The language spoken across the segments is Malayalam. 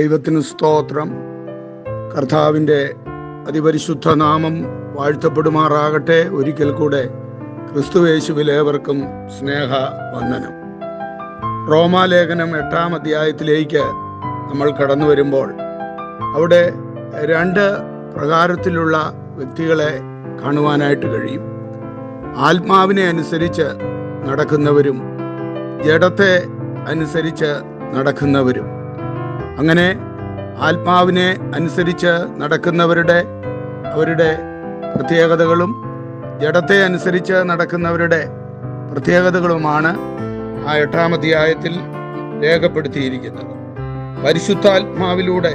ദൈവത്തിന് സ്തോത്രം. കർത്താവിന്റെ അതിപരിശുദ്ധ നാമം വാഴ്ത്തപ്പെടുമാറാകട്ടെ. ഒരിക്കൽ കൂടെ ക്രിസ്തുവേശുവിലേവർക്കും സ്നേഹ വന്ദനം റോമാലേഖനം എട്ടാം അധ്യായത്തിലേക്ക് നമ്മൾ കടന്നു വരുമ്പോൾ അവിടെ രണ്ട് പ്രകാരത്തിലുള്ള വ്യക്തികളെ കാണുവാനായിട്ട് കഴിയും. ആത്മാവിനെ അനുസരിച്ച് നടക്കുന്നവരും ജഡത്തെ അനുസരിച്ച് നടക്കുന്നവരും. അങ്ങനെ ആത്മാവിനെ അനുസരിച്ച് നടക്കുന്നവരുടെ അവരുടെ പ്രത്യേകതകളും ജഡത്തെ അനുസരിച്ച് നടക്കുന്നവരുടെ പ്രത്യേകതകളുമാണ് ആ എട്ടാം അധ്യായത്തിൽ രേഖപ്പെടുത്തിയിരിക്കുന്നത്. പരിശുദ്ധാത്മാവിലൂടെ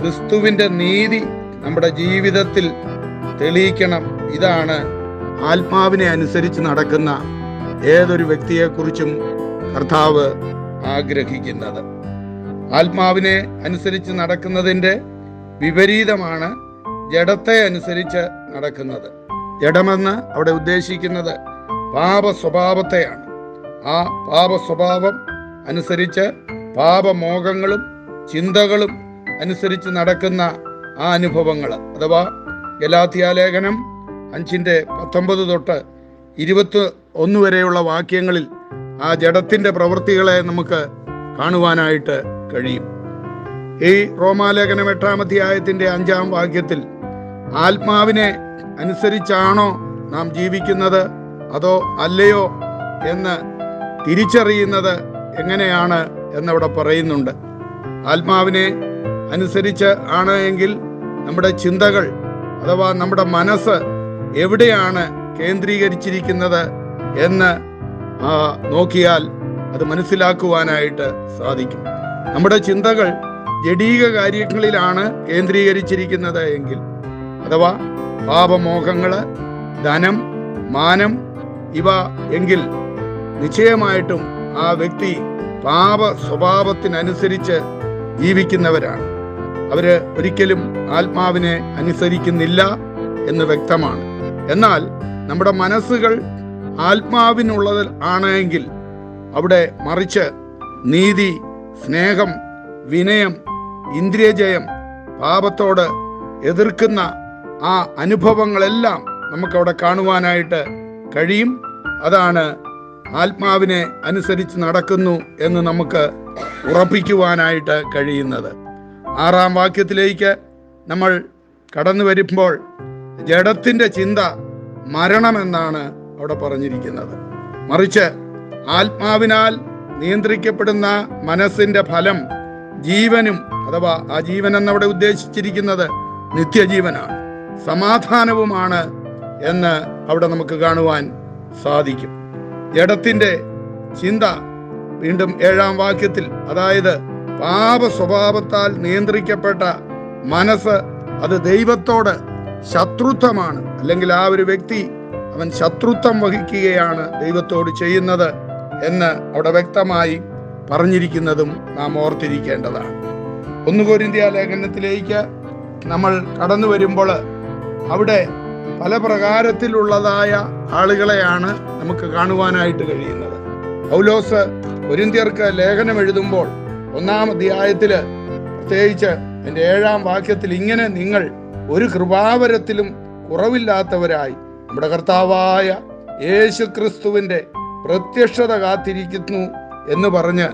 ക്രിസ്തുവിന്റെ നീതി നമ്മുടെ ജീവിതത്തിൽ തെളിയിക്കണം. ഇതാണ് ആത്മാവിനെ അനുസരിച്ച് നടക്കുന്ന ഏതൊരു വ്യക്തിയെക്കുറിച്ചും കർത്താവ് ആഗ്രഹിക്കുന്നത്. ആത്മാവിനെ അനുസരിച്ച് നടക്കുന്നതിന്റെ വിപരീതമാണ് ജഡത്തെ അനുസരിച്ച് നടക്കുന്നത്. ജഡമെന്ന് അവിടെ ഉദ്ദേശിക്കുന്നത് പാപ സ്വഭാവത്തെയാണ് ആ പാപ സ്വഭാവം അനുസരിച്ച് പാപമോഹങ്ങളും ചിന്തകളും അനുസരിച്ച് നടക്കുന്ന ആ അനുഭവങ്ങൾ അഥവാ ഗലാത്തിയാലേഖനം അഞ്ചിന്റെ പത്തൊമ്പത് തൊട്ട് ഇരുപത്തി ഒന്ന് വരെയുള്ള വാക്യങ്ങളിൽ ആ ജഡത്തിന്റെ പ്രവൃത്തികളെ നമുക്ക് കാണുവാനായിട്ട് കഴിയും. ഈ റോമാലേഖനം എട്ടാം അധ്യായത്തിന്റെ അഞ്ചാം വാക്യത്തിൽ ആത്മാവിനെ അനുസരിച്ചാണോ നാം ജീവിക്കുന്നത്? അതോ അല്ലയോ എന്ന് തിരിച്ചറിയുന്നത് എങ്ങനെയാണ് എന്നവിടെ പറയുന്നുണ്ട്. ആത്മാവിനെ അനുസരിച്ച് ആണ് എങ്കിൽ നമ്മുടെ ചിന്തകൾ അഥവാ നമ്മുടെ മനസ്സ് എവിടെയാണ് കേന്ദ്രീകരിച്ചിരിക്കുന്നത് എന്ന് നോക്കിയാൽ അത് മനസ്സിലാക്കുവാനായിട്ട് സാധിക്കും. നമ്മുടെ ചിന്തകൾ ജഡീക കാര്യങ്ങളിലാണ് കേന്ദ്രീകരിച്ചിരിക്കുന്നത് എങ്കിൽ അഥവാ പാപമോഹങ്ങൾ ധനം മാനം ഇവ എങ്കിൽ നിശ്ചയമായിട്ടും ആ വ്യക്തി പാപ സ്വഭാവത്തിനനുസരിച്ച് ജീവിക്കുന്നവരാണ്. അവർ ഒരിക്കലും ആത്മാവിനെ അനുസരിക്കുന്നില്ല എന്ന് വ്യക്തമാണ്. എന്നാൽ നമ്മുടെ മനസ്സുകൾ ആത്മാവിനുള്ളത് ആണെങ്കിൽ അവിടെ മറിച്ച് നീതി സ്നേഹം വിനയം ഇന്ദ്രിയജയം പാപത്തോട് എതിർക്കുന്ന ആ അനുഭവങ്ങളെല്ലാം നമുക്കവിടെ കാണുവാനായിട്ട് കഴിയും. അതാണ് ആത്മാവിനെ അനുസരിച്ച് നടക്കുന്നു എന്ന് നമുക്ക് ഉറപ്പിക്കുവാനായിട്ട് കഴിയുന്നത്. ആറാം വാക്യത്തിലേക്ക് നമ്മൾ കടന്നു വരുമ്പോൾ ജഡത്തിന്റെ ചിന്ത മരണമെന്നാണ് അവിടെ പറഞ്ഞിരിക്കുന്നത്. മറിച്ച് ആത്മാവിനാൽ നിയന്ത്രിക്കപ്പെടുന്ന മനസ്സിന്റെ ഫലം ജീവനും അഥവാ ആ ജീവൻ എന്നവിടെ ഉദ്ദേശിച്ചിരിക്കുന്നത് നിത്യജീവനാണ് സമാധാനവുമാണ് എന്ന് അവിടെ നമുക്ക് കാണുവാൻ സാധിക്കും. ഇടത്തിന്റെ ചിന്ത വീണ്ടും ഏഴാം വാക്യത്തിൽ അതായത് പാപ സ്വഭാവത്താൽ നിയന്ത്രിക്കപ്പെട്ട മനസ്സ് അത് ദൈവത്തോട് ശത്രുത്വമാണ്. അല്ലെങ്കിൽ ആ ഒരു വ്യക്തി അവൻ ശത്രുത്വം വഹിക്കുകയാണ് ദൈവത്തോട് ചെയ്യുന്നത്. എന്ന് അവിടെ വ്യക്തമായി പറഞ്ഞിരിക്കുന്നതും നാം ഓർത്തിരിക്കേണ്ടതാണ്. ഒന്നുകോരിന്ത്യ ലേഖനത്തിലേക്ക് നമ്മൾ കടന്നു വരുമ്പോൾ അവിടെ പല പ്രകാരത്തിലുള്ളതായ ആളുകളെയാണ് നമുക്ക് കാണുവാനായിട്ട് കഴിയുന്നത്. പൗലോസ് ഒരിന്ത്യർക്ക് ലേഖനം എഴുതുമ്പോൾ ഒന്നാം അധ്യായത്തിൽ പ്രത്യേകിച്ച് എന്റെ ഏഴാം വാക്യത്തിൽ ഇങ്ങനെ നിങ്ങൾ ഒരു കൃപാവരത്തിലും കുറവില്ലാത്തവരായി നമ്മുടെ കർത്താവായ യേശു ക്രിസ്തുവിന്റെ പ്രത്യക്ഷത കാത്തിരിക്കുന്നു എന്ന് പറഞ്ഞ്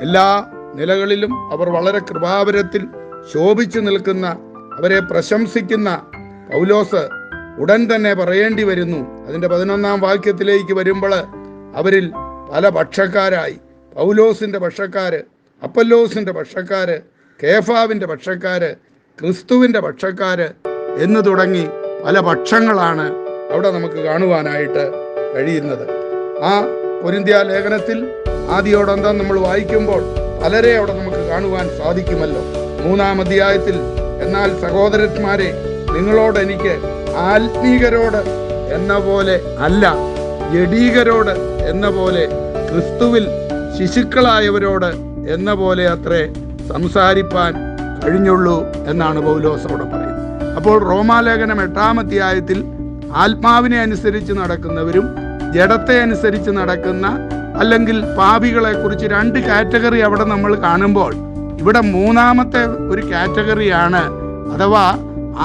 എല്ലാ നിലകളിലും അവർ വളരെ കൃപാവരത്തിൽ ശോഭിച്ചു നിൽക്കുന്ന അവരെ പ്രശംസിക്കുന്ന പൗലോസ് ഉടൻ തന്നെ പറയേണ്ടി വരുന്നു. അതിന്റെ പതിനൊന്നാം വാക്യത്തിലേക്ക് വരുമ്പോൾ അവരിൽ പല പക്ഷക്കാരായി. പൗലോസിന്റെ പക്ഷക്കാര് അപ്പല്ലോസിന്റെ പക്ഷക്കാര് കേഫാവിന്റെ പക്ഷക്കാര് ക്രിസ്തുവിന്റെ പക്ഷക്കാര് എന്ന് തുടങ്ങി പല പക്ഷങ്ങളാണ് അവിടെ നമുക്ക് കാണുവാനായിട്ട് കഴിയുന്നത്. ആ കൊരിന്ത്യ ലേഖനത്തിൽ ആദ്യോടന്തം നമ്മൾ വായിക്കുമ്പോൾ പലരെ അവിടെ നമുക്ക് കാണുവാൻ സാധിക്കുമല്ലോ. മൂന്നാം അധ്യായത്തിൽ എന്നാൽ സഹോദരന്മാരെ നിങ്ങളോട് എനിക്ക് ആത്മീകരോട് എന്ന പോലെ അല്ല ജഡീകരോട് എന്ന പോലെ ക്രിസ്തുവിൽ ശിശുക്കളായവരോട് എന്ന പോലെ അത്രേ സംസാരിപ്പാൻ കഴിഞ്ഞുള്ളൂ എന്നാണ് പൗലോസ് അവിടെ പറയുന്നത്. അപ്പോൾ റോമാലേഖനം എട്ടാം അധ്യായത്തിൽ ആത്മാവിനെ അനുസരിച്ച് നടക്കുന്നവരും ജഡത്തെ അനുസരിച്ച് നടക്കുന്ന അല്ലെങ്കിൽ പാപികളെ കുറിച്ച് രണ്ട് കാറ്റഗറി അവിടെ നമ്മൾ കാണുമ്പോൾ ഇവിടെ മൂന്നാമത്തെ ഒരു കാറ്റഗറിയാണ് അഥവാ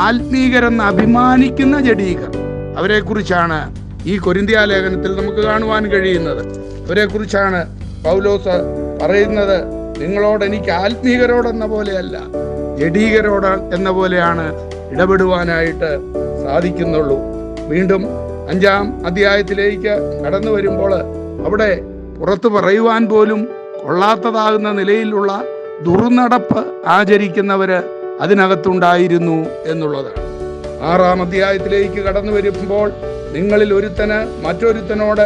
ആത്മീകരെന്ന് അഭിമാനിക്കുന്ന ജഡീകർ. അവരെ കുറിച്ചാണ് ഈ കൊരിന്തിയാലേഖനത്തിൽ നമുക്ക് കാണുവാൻ കഴിയുന്നത്. അവരെ കുറിച്ചാണ് പൗലോസ് പറയുന്നത്. നിങ്ങളോട് എനിക്ക് ആത്മീകരോടെന്ന പോലെയല്ല ജഡീകരോട് എന്ന പോലെയാണ് ഇടപെടുവാനായിട്ട് സാധിക്കുന്നുള്ളൂ. വീണ്ടും അഞ്ചാം അധ്യായത്തിലേക്ക് കടന്നു വരുമ്പോൾ അവിടെ പുറത്തു പറയുവാൻ പോലും കൊള്ളാത്തതാകുന്ന നിലയിലുള്ള ദുർനടപ്പ് ആചരിക്കുന്നവര് അതിനകത്തുണ്ടായിരുന്നു എന്നുള്ളതാണ്. ആറാം അധ്യായത്തിലേക്ക് കടന്നു വരുമ്പോൾ നിങ്ങളിൽ ഒരുത്തന് മറ്റൊരുത്തനോട്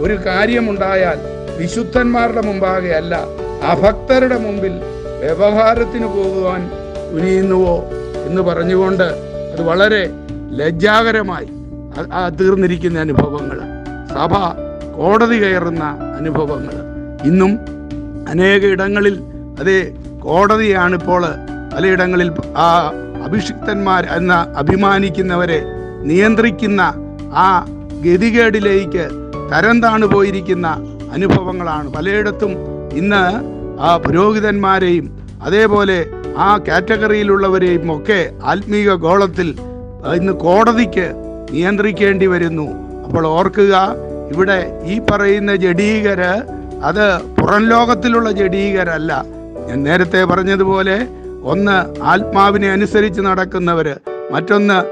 ഒരു കാര്യമുണ്ടായാൽ വിശുദ്ധന്മാരുടെ മുമ്പാകെ അല്ല അഭക്തരുടെ മുമ്പിൽ വ്യവഹാരത്തിന് പോകുവാൻ തുനിയുന്നുവോ എന്ന് പറഞ്ഞുകൊണ്ട് അത് വളരെ ലജ്ജാകരമായി തീർന്നിരിക്കുന്ന അനുഭവങ്ങൾ. സഭ കോടതി കയറുന്ന അനുഭവങ്ങൾ. ഇന്നും അനേക ഇടങ്ങളിൽ അതേ കോടതിയാണിപ്പോൾ പലയിടങ്ങളിൽ ആ അഭിഷിക്തന്മാർ എന്ന അഭിമാനിക്കുന്നവരെ നിയന്ത്രിക്കുന്ന ആ ഗതികേടിലേക്ക് തരം താണു പോയിരിക്കുന്ന അനുഭവങ്ങളാണ്. പലയിടത്തും ഇന്ന് ആ പുരോഹിതന്മാരെയും അതേപോലെ ആ കാറ്റഗറിയിലുള്ളവരെയും ഒക്കെ ആത്മീക ഗോളത്തിൽ ഇന്ന് കോടതിക്ക് നിയന്ത്രിക്കേണ്ടി വരുന്നു. അപ്പോൾ ഓർക്കുക ഇവിടെ ഈ പറയുന്ന ജഡീകര് അത് പുറം ലോകത്തിലുള്ള ജഡീകരല്ല. ഞാൻ നേരത്തെ പറഞ്ഞതുപോലെ ഒന്ന് ആത്മാവിനെ അനുസരിച്ച് നടക്കുന്നവർ മറ്റൊന്ന്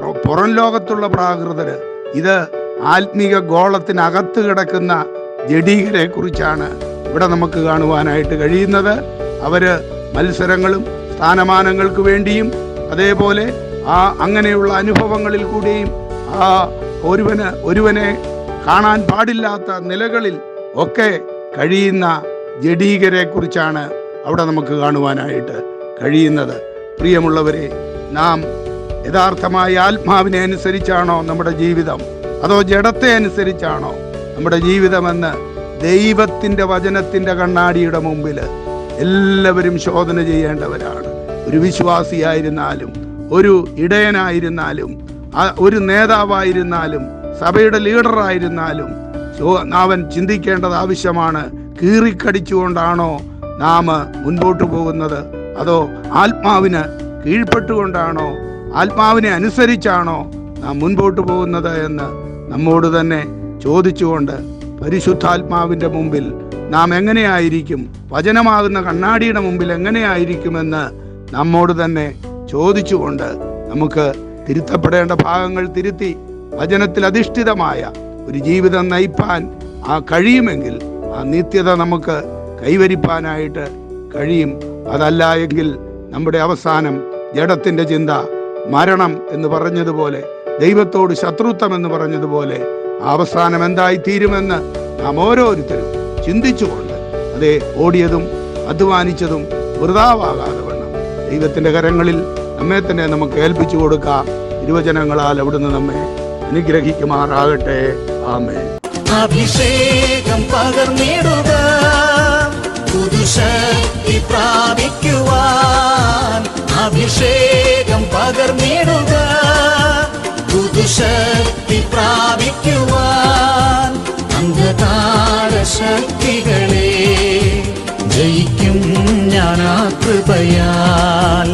പുറ- ലോകത്തുള്ള പ്രാകൃതർ ഇത് ആത്മീക ഗോളത്തിനകത്ത് കിടക്കുന്ന ജഡീകരെ കുറിച്ചാണ് ഇവിടെ നമുക്ക് കാണുവാനായിട്ട് കഴിയുന്നത്. അവർ മത്സരങ്ങളും സ്ഥാനമാനങ്ങൾക്ക് വേണ്ടിയും അതേപോലെ ആ അങ്ങനെയുള്ള അനുഭവങ്ങളിൽ കൂടിയും ആ ഒരുവന് ഒരുവനെ കാണാൻ പാടില്ലാത്ത നിലകളിൽ ഒക്കെ കഴിയുന്ന ജഡീകരെ കുറിച്ചാണ് അവിടെ നമുക്ക് കാണുവാനായിട്ട് കഴിയുന്നത്. പ്രിയമുള്ളവരെ നാം യഥാർത്ഥമായ ആത്മാവിനെ അനുസരിച്ചാണോ നമ്മുടെ ജീവിതം? അതോ ജഡത്തെ അനുസരിച്ചാണോ നമ്മുടെ ജീവിതമെന്ന് ദൈവത്തിന്റെ വചനത്തിന്റെ കണ്ണാടിയുടെ മുമ്പിൽ എല്ലാവരും ശോധന ചെയ്യേണ്ടവരാണ്. ഒരു വിശ്വാസിയായിരുന്നാലും ഒരു ഇടയനായിരുന്നാലും ഒരു നേതാവായിരുന്നാലും സഭയുടെ ലീഡറായിരുന്നാലും അവൻ ചിന്തിക്കേണ്ടത് ആവശ്യമാണ് കീറിക്കടിച്ചുകൊണ്ടാണോ നാം മുൻപോട്ട് പോകുന്നത്? അതോ ആത്മാവിന് കീഴ്പ്പെട്ടുകൊണ്ടാണോ ആത്മാവിനെ അനുസരിച്ചാണോ നാം മുൻപോട്ട് പോകുന്നത് എന്ന് നമ്മോട് തന്നെ ചോദിച്ചുകൊണ്ട് പരിശുദ്ധാത്മാവിന്റെ മുമ്പിൽ നാം എങ്ങനെയായിരിക്കും വചനമാകുന്ന കണ്ണാടിയുടെ മുമ്പിൽ എങ്ങനെയായിരിക്കുമെന്ന് നമ്മോട് തന്നെ ചോദിച്ചുകൊണ്ട് നമുക്ക് തിരുത്തപ്പെടേണ്ട ഭാഗങ്ങൾ തിരുത്തി വചനത്തിൽ അധിഷ്ഠിതമായ ഒരു ജീവിതം നയിപ്പാൻ ആ കഴിയുമെങ്കിൽ ആ നിത്യത നമുക്ക് കൈവരിപ്പാനായിട്ട് കഴിയും. അതല്ല എങ്കിൽ നമ്മുടെ അവസാനം ജഡത്തിന്റെ ചിന്ത മരണം എന്ന് പറഞ്ഞതുപോലെ ദൈവത്തോട് ശത്രുത്വം എന്ന് പറഞ്ഞതുപോലെ അവസാനം എന്തായി തീരുമെന്ന് നാം ഓരോരുത്തരും ചിന്തിച്ചുകൊണ്ട് അതെ ഓടിയതും അധ്വാനിച്ചതും വൃതാവാകാതെ വണ്ണം ദൈവത്തിന്റെ കരങ്ങളിൽ നമ്മെ തന്നെ നമുക്ക് ഏൽപ്പിച്ചു കൊടുക്കാം. ഇരുവചനങ്ങളാൽ അവിടുന്ന് നമ്മെ അനുഗ്രഹിക്കുമാറാകട്ടെ. ആമേ അഭിഷേകം പകർന്നിടുക പുതുശക്തി പ്രാപിക്കുവാൻ അഭിഷേകം പകർന്നിടുക പുതുശക്തി പ്രാപിക്കുവാൻ അന്ധകാര ശക്തികളെ ജയിക്കും ഞാൻ ആ കൃപയാൽ.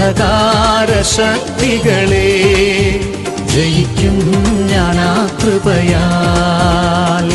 അന്ധകാര ശക്തികളെ ജയിക്കും ആ കൃപയാൽ